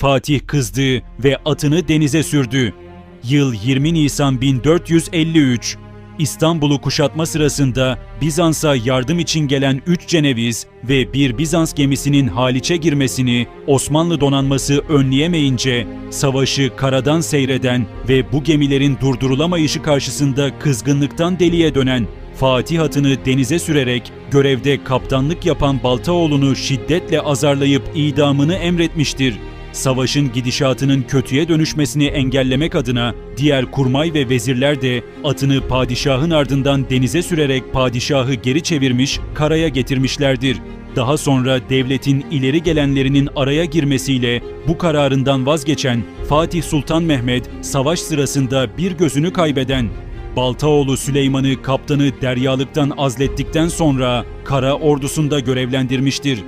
Fatih kızdı ve atını denize sürdü. Yıl 20 Nisan 1453. İstanbul'u kuşatma sırasında Bizans'a yardım için gelen 3 Ceneviz ve bir Bizans gemisinin Haliç'e girmesini Osmanlı donanması önleyemeyince savaşı karadan seyreden ve bu gemilerin durdurulamayışı karşısında kızgınlıktan deliye dönen Fatih hatını denize sürerek görevde kaptanlık yapan Baltaoğlu'nu şiddetle azarlayıp idamını emretmiştir. Savaşın gidişatının kötüye dönüşmesini engellemek adına diğer kurmay ve vezirler de atını padişahın ardından denize sürerek padişahı geri çevirmiş, karaya getirmişlerdir. Daha sonra devletin ileri gelenlerinin araya girmesiyle bu kararından vazgeçen Fatih Sultan Mehmet savaş sırasında bir gözünü kaybeden Baltaoğlu Süleyman'ı kaptanı deryalıktan azlettikten sonra kara ordusunda görevlendirmiştir.